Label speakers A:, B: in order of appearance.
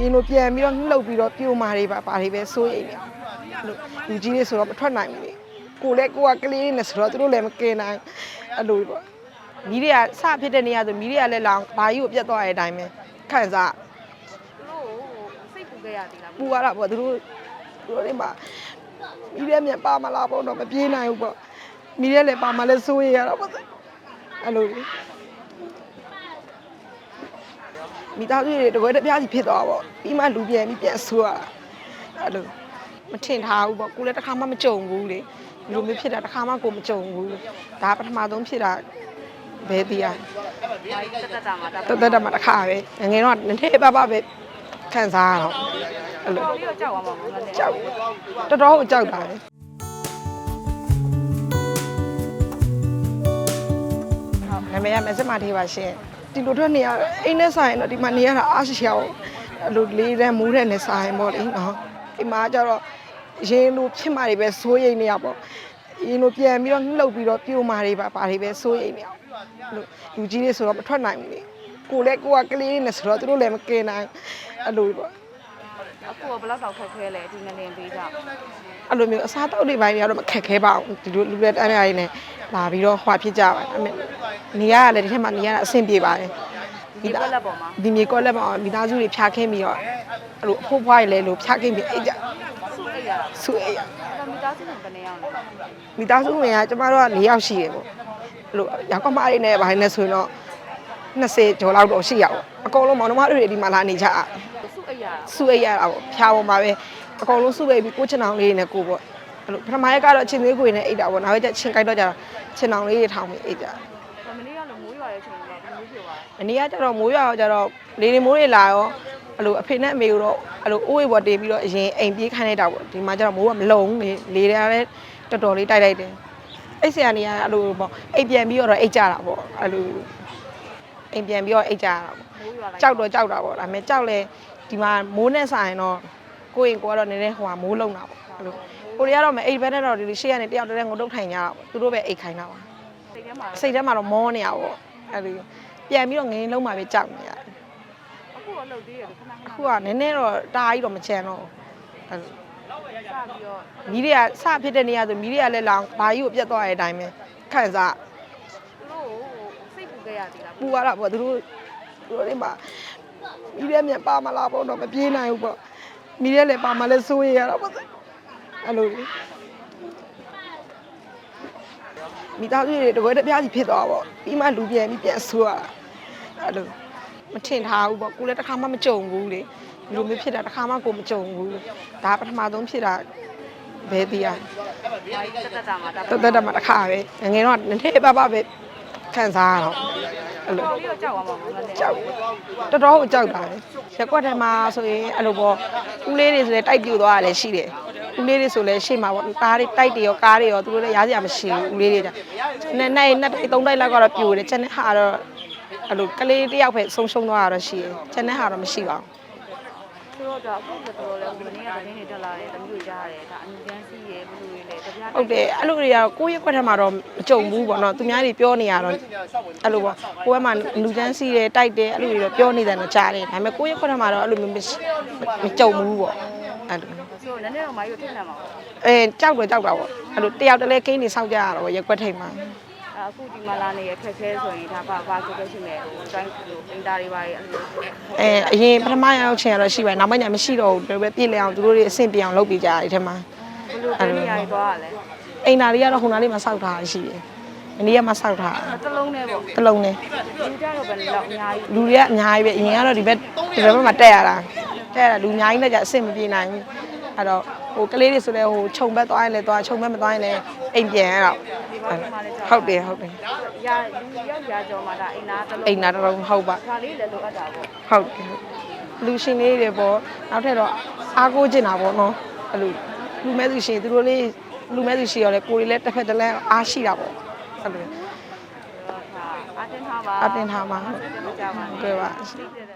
A: ရင်လိုပြန်ပြီးတော့လှုပ်ပြီးတော့ပြိုမာတွေပါပါတွေပဲစိုးရိမ်နေလို့လူကြီးတွေဆိုတော့မထွက်နိုင်ဘူးလေကိုလည်းကိုကကလေးနဲ့ဆိုတော့သူတို့လည်းမကင်နိုင်အဲ့လိုပေါ့မီးတွေကစဖြစ်တဲ့နေရာဆိုမီးတွေကလည်းလောင်ဘာကြီးကိုပြတ်သွားတဲ့အတိုင်းပဲခံစား
B: သူတို့ကိုစိတ်ပူခဲ့ရသေးလား
A: ပူရတာပေါ့သူတို့သူတို့တွေမှာမီးရဲမြပါမလားပေါ့တော့မပြေးနိုင်ဘူးပေါ့မီးရဲလည်းပါမလဲစိုးရိမ်ရတာပေါ့အဲ့လိုလေ မိသားစုတွေတကွဲတပြားစီဖြစ်သွားပေါ့ပြီးမှလူပြန်ပြီးပြန်ဆိုးရတာအဲ့လိုမထင်ထားဘူးပေါ့ကိုလည်းတစ်ခါမှမကြုံဘူးလေဒီလိုမျိုးဖြစ်တာတစ်ခါမှကိုမကြုံဘူးဒါပထမဆုံးဖြစ်တာဘယ်တရား
B: ဘာကြီးတက်တက်တာမှာဒါ
A: တသက်တမတစ်ခါပဲငယ်တော့နည်းနည်းပါးပါးပဲခံစားရတော့အဲ့လို
B: တော်ပြီးတော့ကြောက်သွားမှာမဟုတ်လား
A: ကြောက်တော်တော်ကိုကြောက်တာလေဟုတ်နာမည်ကမစမသေးပါရှင် ဒီလိုထွက်နေရအိမ်နဲ့ဆိုင်တော့ဒီမှာနေရတာအားရှိရအောင်အဲ့လိုလေးတန်းမူးတဲ့နဲ့ဆိုင်ပေါ့လေနော်ဒီမှာကျတော့ရင်လိုဖြစ်မာတွေပဲစိုးရိမ်နေရပေါ့ရင်လိုပြန်ပြီးတော့လှုပ်ပြီးတော့ပြိုမာတွေပါပါတွေပဲစိုးရိမ်နေအောင်လို့လူကြီးတွေဆိုတော့မထွက်နိုင်ဘူးလေကိုလည်းကိုကကလေးနဲ့ဆိုတော့သူတို့လည်းမကင်နိုင်အဲ့လိုပေါ့
B: အခုကဘယ်လောက်တော့ခက်ခဲလဲဒီငလင်ပေးကြ
A: အဲ့လိုမျိုးအစားတောက်တွေပိုင်းတွေကတော့မခက်ခဲပါဘူးဒီလိုလူတွေတန်းရရင်းနဲ့လာပြီးတော့ဟွာဖြစ်ကြပါတယ်အမေနေရကလည်းဒီထက်မှနေရတာအဆင်ပြေပါတယ်
B: ဒီဘက်လက်ပေါ်မှာ
A: ဒီမြေကောလက်မှာမိသားစုတွေဖြာခင်းပြီးတော့အဲ့လိုအဖို့ဖွားရလဲလို့ဖြာခင်းပြီးအိတ်ကြ
B: စုအိတ်ရတာ
A: ဆူအိတ်ရ
B: ဒါမိသားစုနဲ့ဘယ်နေအောင်လဲ
A: မိသားစုဝင်ကကျမတို့က၄ယောက်ရှိတယ်ပေါ့အဲ့လိုရောက်ကမတွေနဲ့ဘာနဲ့ဆိုရင်တော့20ကျော်လောက်တော့ရှိရအောင်အကုန်လုံးမောင်နှမတွေဒီမှာလာနေကြอ่ะ
B: စုအိတ်ရတာ
A: ဆူအိတ်ရတာပေါ့ဖြာပေါ်မှာပဲအကုန်လုံးဆူအိတ်ပြီးကိုချင်အောင်လေးတွေနဲ့ကိုပေါ့အဲ့လိုပထမရက်ကတော့ချင်းသေးကိုနဲ့အိတ်တာပေါ့နောက်ရက်ကျချင်းကြိုက်တော့ကြတော့ချင်းအောင်လေးတွေထောင်ပြီးအိတ်ကြ
B: ဒါမနေ့ကလည်းမိုးရွာရဲ့ချိန်မှာဘယ်လိုဖြစ်သွားလဲ
A: အနည်းကကျတော့မိုးရွာတော့ကျတော့လေနေမိုးတွေလာရောအဲ့လိုအဖေနဲ့အမေတို့အဲ့လိုအိုးဝေပေါ်တင်ပြီးတော့အရင်အိမ်ပြေးခိုင်းလိုက်တာပေါ့ဒီမှာကျတော့မိုးကမလုံလေလေတွေကလည်းတော်တော်လေးတိုက်လိုက်တယ်အိတ်ဆရာနေကအဲ့လိုပေါ့အိတ်ပြန်ပြီးတော့အိတ်ကြတာပေါ့အဲ့လိုအိမ်ပြန်ပြီးတော့အိတ်ကြတာပေါ့
B: မိုးရွာလို က်
A: ကြောက်တော့ကြောက်တာပေါ့ဒါပေမဲ့ကြောက်လဲဒီမှာမိုးနဲ့ဆိုင်တော့ကိုယ့်ရင်ကိုကတော့နည်းနည်းဟိုဟာမိုးလုံတာပေါ့အဲ့လိုကိုရီးယားတော့မအိတ်ဘဲနဲ့တော့ဒီရှေ့ကနေတယောက်တည်းငုံတုတ်ထိုင်ကြတာပေါ့သူတို့ပဲအိတ်ခိုင်းတာပါ
B: စိတ်ထဲမှာ
A: စိတ်ထဲမှာတော့မောနေရပေါ့အဲ့လိုပြန်ပြီးတော့ငင်းလုံးမှာပဲကြောက်နေရတယ်
B: အခုတော့လှုပ်သေးတယ်ခဏခဏ
A: အခုကနည်းနည်းတော့တအားကြီးတော့မချန်တော့ဘူးအဲ့လို
B: စပြီးတော့
A: မီးတွေကစဖြစ်တဲ့နေရာဆိုမီးတွေကလည်းလောင်ဘာကြီးကိုပြတ်သွားတဲ့အတိုင်းပဲခံစား
B: သူတို့ကိုစိတ်ပူခဲ့ရသေးလား
A: ပူရတာပေါ့သူတို့ သူတို့တွေမှာမီးရဲမြပါမလားပေါ့တော့မပြေးနိုင်ဘူးပေါ့မီးရဲလည်းပါမလဲစိုးရိမ်ရတာပေါ့အဲ့လိုလေမိသားစုတွေတကွဲတပြားစီဖြစ်သွားပေါ့ပြီးမှလူပြန်ပြီးပြန်ဆိုးရတာအဲ့လိုမထင်ထားဘူးပေါ့ကိုလည်းတစ်ခါမှမကြုံဘူးလေဒီလိုမျိုးဖြစ်တာတစ်ခါမှကိုမကြုံဘူးဒါပထမဆုံးဖြစ်တာဘယ်တရား
B: ဘာကြီးတက်တက်တာမှာဒါ
A: တသက်တမတစ်ခါပဲငယ်တော့နည်းနည်းပါးပါးပဲခံစားရတော့ အဲ့လို
B: တော်ပြီးတော့ကြောက်သွားမှာမဟုတ်လား
A: ကြောက်တော်တော်ကိုကြောက်တာလေရက်ကွက်ထဲမှာဆိုရင်အဲ့လိုပေါ့ဦးလေးတွေဆိုလည်းတိုက်ပြူသွားတာလည်းရှိတယ်ဦးလေးတွေဆိုလည်းရှေ့မှာပေါ့ကားတွေတိုက်တွေရောကားတွေရောသူတို့လည်းရားစရာမရှိဘူးဦးလေးတွေကြနဲ့နဲ့နှစ်တိုက်သုံးတိုက်လောက်ကတော့ပြူတယ်ချက်နဲ့ဟာတော့အဲ့လိုကလေးတယောက်ပဲဆုံးရှုံးသွားတာတော့ရှိတယ်ချက်နဲ့ဟာတော့မရှိပါဘူး
B: သူတို့တော့အခုတော်တော်လည်းမနေ့ကသတင်းတွေတက်လာတယ်တမျိုးကြားရတယ်ဒါအမြင်စီးရဲဘလူတွေလည်းတပြား
A: ဟုတ်တယ်အဲ့လိုတွေကတော့ကိုယ့်ရက်ခွက်ထဲမှာတော့မကြုံဘူးပေါ့နော်သူများတွေပြောနေရတော့အဲ့လိုပေါ့ကိုယ့်ဘက်မှာလူချမ်းစီးတယ်တိုက်တယ်အဲ့လိုတွေတော့ပြောနေတယ်တော့ကြားတယ်ဒါပေမဲ့ကိုယ့်ရက်ခွက်ထဲမှာတော့အဲ့လိုမျိုးမရှိမကြုံဘူးပေါ့အဲ့လို
B: ဆိုတော့နည်းနည်းတော့မိုင်းကိုထိတ်နေမှာပေါ့
A: အဲကြောက်တော့ကြောက်တာပေါ့အဲ့လိုတယောက်တည်းလဲကိန်းနေစောင့်ကြရတော့ရက်ခွက်ထိတ်မှာ
B: အခုဒီမှာလာနေရခက်ခဲဆိုရင်ဒါပါပါဆိုလို့ရှိနေဟိုတိုင်းဟိုအင်တာတွေပါအဲ့လို
A: အဲအရင်ပထမရောက်ချင်ရတော့ရှိပါတယ်နောက်ပိုင်းကျမရှိတော့ဘူးဘယ်ပြည့်လဲအောင်သူတို့တွေအဆင်ပြေအောင်လုပ်ပေးကြတယ်ဒီထဲမှာ
B: ဘလူတွေနေရာတွေသွားရလဲ
A: အိမ်နာလေးကတော့ခုနလေးမှစောက်ထားရှိတယ်အနည်းကမှစောက်ထား
B: တလုံးနဲ့ပေါ့
A: တစ်လုံးနဲ့
B: လူကြတော့ဘယ်လောက်အများကြီး
A: လူတွေကအများကြီးပဲအရင်ကတော့ဒီဘက်ဒီဘက်မှာတက်ရတာတက်ရတာလူအများကြီးနဲ့ကြအဆင်မပြေနိုင်ဘူးအဲ့တော့ဟိုကလေးတွေဆိုလဲဟိုခြုံဘက်သွားရင်လည်းသွားခြုံဘက်မသွားရင်လည်းအိမ်ပြန်ရတော့ဟုတ်တယ်ဟုတ်တယ်
B: ရာလူရောက်ရာကြောမှာဒါအိမ်နာတလုံး
A: အိမ်နာတော့ဟုတ်ပါ
B: ဒါလေးလည်းလိုအပ်တာပေါ့
A: ဟုတ်တယ်လူရှင်လေးတွေပေါ့နောက်ထပ်တော့အားကိုးကျင်တာပေါ့နော်အဲ့လို လူမဲသူရှင်သူတို့လေးလူမဲသူရှိရောလေကိုယ်တွေလည်းတစ်ဖက်တစ်လဲအားရှိတာပေါ့အဲ့လို
B: ဒါအတင်းထားပါ
A: အတင်းထားပါဟုတ်
B: မကြပါနဲ့
A: တွေ့ပါ
B: သိတယ်